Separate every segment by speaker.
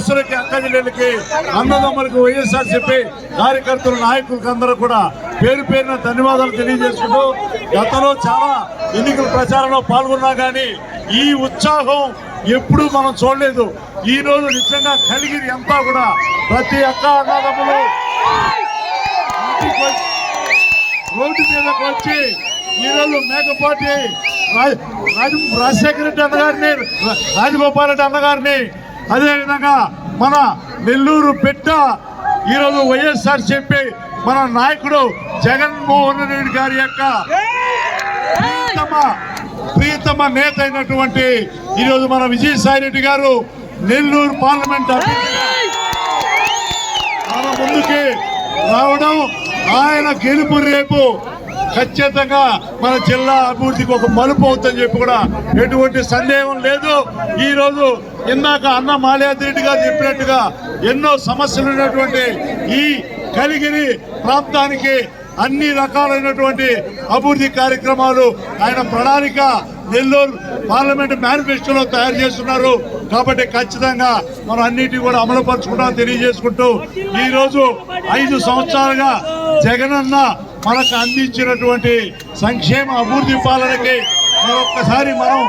Speaker 1: చెల్లెలకి అక్కజల్లెళ్ళకి చెల్లెలకి అన్నదమ్ములకి వైఎస్ఆర్ చెప్పి కార్యకర్తలు నాయకులకు అందరూ కూడా పేరు పేరున ధన్యవాదాలు తెలియజేసుకుంటూ గతంలో చాలా ఎన్నికల ప్రచారంలో పాల్గొన్నా కానీ ఈ ఉత్సాహం ఎప్పుడూ మనం చూడలేదు. ఈ రోజు నిజంగా కలిగిరి అంతా కూడా ప్రతి అక్క అన్నదమ్ములు రోడ్డు మీదకి వచ్చి ఈరోజు మేకపాటి రాజశేఖర రెడ్డి అన్నగారిని రాజగోపాల్ రెడ్డి అన్నగారిని అదేవిధంగా మన నెల్లూరు పెట్ట ఈరోజు వైఎస్ఆర్ చెప్పి మన నాయకుడు జగన్మోహన్ రెడ్డి గారి యొక్క ప్రియతమ ప్రియతమ నేత అయినటువంటి ఈరోజు మన విజయసాయి రెడ్డి గారు నెల్లూరు పార్లమెంట్ మన ముందుకి రావడం ఆయన గెలుపు రేపు ఖచ్చితంగా మన జిల్లా అభివృద్ధికి ఒక మలుపు అవుతుందని చెప్పి కూడా ఎటువంటి సందేహం లేదు. ఈరోజు ఇందాక అన్న మాల్యాద్రి రెడ్డి గారు చెప్పినట్టుగా ఎన్నో సమస్యలు ఉన్నటువంటి ఈ కలిగిరి ప్రాంతానికి అన్ని రకాలైనటువంటి అభివృద్ధి కార్యక్రమాలు ఆయన ప్రణాళిక నెల్లూరు పార్లమెంట్ మేనిఫెస్టోలో తయారు చేస్తున్నారు. కాబట్టి ఖచ్చితంగా మనం అన్నిటి కూడా అమలుపరుచుకుంటూ తెలియజేసుకుంటూ ఈరోజు ఐదు సంవత్సరాలుగా జగనన్న మనకు అందించినటువంటి సంక్షేమ అభివృద్ధి పాలనకి మరొక్కసారి మనం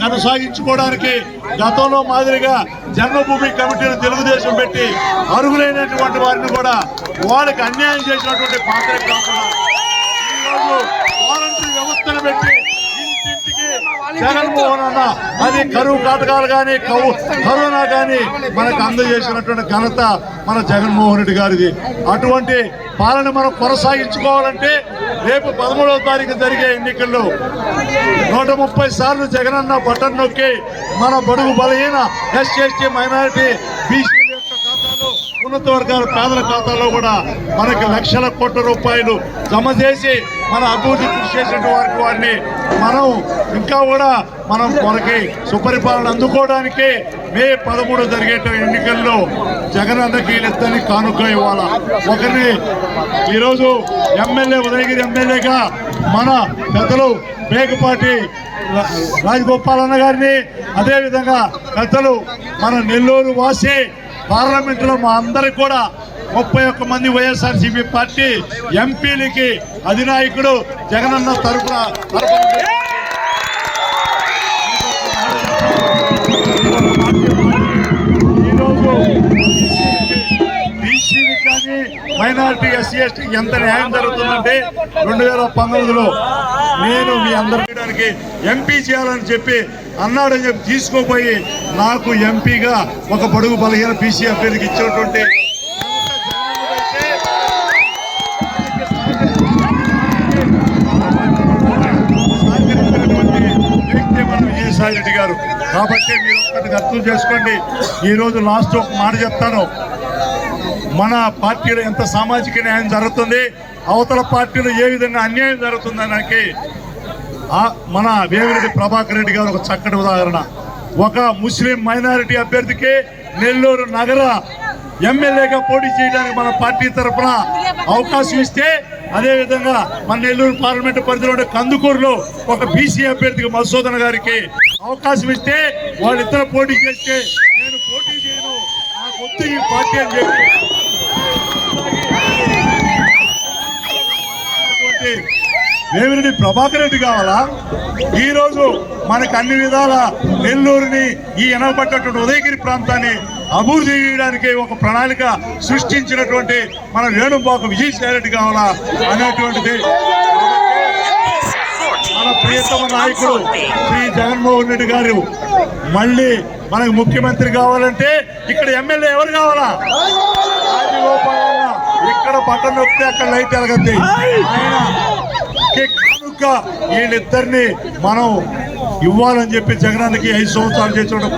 Speaker 1: కొనసాగించుకోవడానికి గతంలో మాదిరిగా జన్మభూమి కమిటీని తెలుగుదేశం పెట్టి అర్హులైనటువంటి వారిని కూడా వాళ్ళకి అన్యాయం చేసినటువంటి పాత్ర కాకుండా వాలంటరీ వ్యవస్థను పెట్టి ఇంటింటికి జగన్మోహన్ అన్న అది కరువు కాటకాలు కానీ కవు కరోనా కానీ మనకు అందజేసినటువంటి ఘనత మన జగన్మోహన్ రెడ్డి గారిది. అటువంటి పాలన మనం కొనసాగించుకోవాలంటే రేపు పదమూడవ తారీఖు జరిగే ఎన్నికల్లో నూట ముప్పై సార్లు జగనన్న బటన్ నొక్కి మన బడుగు బలహీన ఎస్సీ ఎస్టీ మైనారిటీ బీసీ ఉన్నత వర్గాల పేదల ఖాతాలో కూడా మనకి లక్షల కోట్ల రూపాయలు జమ చేసి మన అభివృద్ధి కృషి చేసిన వారికి వారిని మనం ఇంకా కూడా మనం మనకి సుపరిపాలన అందుకోవడానికి మే పదమూడు జరిగేట ఎన్నికల్లో జగనన్నకి వీళ్ళిద్దరిని కానుక ఇవ్వాల. ఒకరిని ఈరోజు ఎమ్మెల్యే ఉదయగిరి ఎమ్మెల్యేగా మన పెద్దలు మేకపాటి రాజగోపాలన్న గారిని అదేవిధంగా పెద్దలు మన నెల్లూరు వాసి పార్లమెంటులో మా అందరికి కూడా ముప్పై ఒక్క మంది వైఎస్ఆర్సీపీ పార్టీ ఎంపీలకి అధినాయకుడు జగనన్న తరఫున తరపున కానీ మైనార్టీ ఎస్సీ ఎస్టీకి ఎంత న్యాయం జరుగుతుందంటే రెండు వేల పంతొమ్మిదిలో నేను మీ అందరికీ ఎంపీ చేయాలని చెప్పి అన్నాడని చెప్పి తీసుకోపోయి నాకు ఎంపీగా ఒక పొడుగు బలహీన బీసీ అభ్యర్థికి ఇచ్చినటువంటి వ్యక్తి మన విజయసాయి రెడ్డి గారు కాబట్టి మీరు ఒక్కటి అర్థం చేసుకోండి. ఈరోజు లాస్ట్ ఒక మాట చెప్తాను. మన పార్టీలో ఎంత సామాజిక న్యాయం జరుగుతుంది అవతల పార్టీలో ఏ విధంగా అన్యాయం జరుగుతుందనకి ఆ- మన వేమిరెడ్డి ప్రభాకర్ రెడ్డి గారు ఒక చక్కటి ఉదాహరణ. ఒక ముస్లిం మైనారిటీ అభ్యర్థికి నెల్లూరు నగర ఎమ్మెల్యేగా పోటీ చేయడానికి మన పార్టీ తరఫున అవకాశం ఇస్తే అదేవిధంగా మన నెల్లూరు పార్లమెంట్ పరిధిలో ఉండే కందుకూరులో ఒక బీసీ అభ్యర్థికి మధుసూదన్ గారికి అవకాశం ఇస్తే వాళ్ళిద్దరు పోటీ చేస్తే నేను పోటీ చేయను. నా కొత్త ఈ పార్టీ అని చెప్పి. ఉన్నటువంటి ప్రభాకర్ రెడ్డి కావాలా? ఈరోజు మనకు అన్ని విధాల నెల్లూరుని ఈ ఎనబడ్డటువంటి ఉదయగిరి ప్రాంతాన్ని అభివృద్ధి చేయడానికి ఒక ప్రణాళిక సృష్టించినటువంటి మన వేణుబాకు విజయసాయి రెడ్డి కావాలా అనేటువంటిది మన ప్రియతమ నాయకుడు శ్రీ జగన్మోహన్ రెడ్డి గారు. మళ్ళీ మనకు ముఖ్యమంత్రి కావాలంటే ఇక్కడ ఎమ్మెల్యే ఎవరు కావాలా? ఇక్కడ బటన్ నొక్కితే అక్కడ లైట్ ఎలగద్ది ఆయన కానుక వీళ్ళిద్దరిని మనం ఇవ్వాలని చెప్పి జగనానికి ఐదు సంవత్సరాలు చేసిన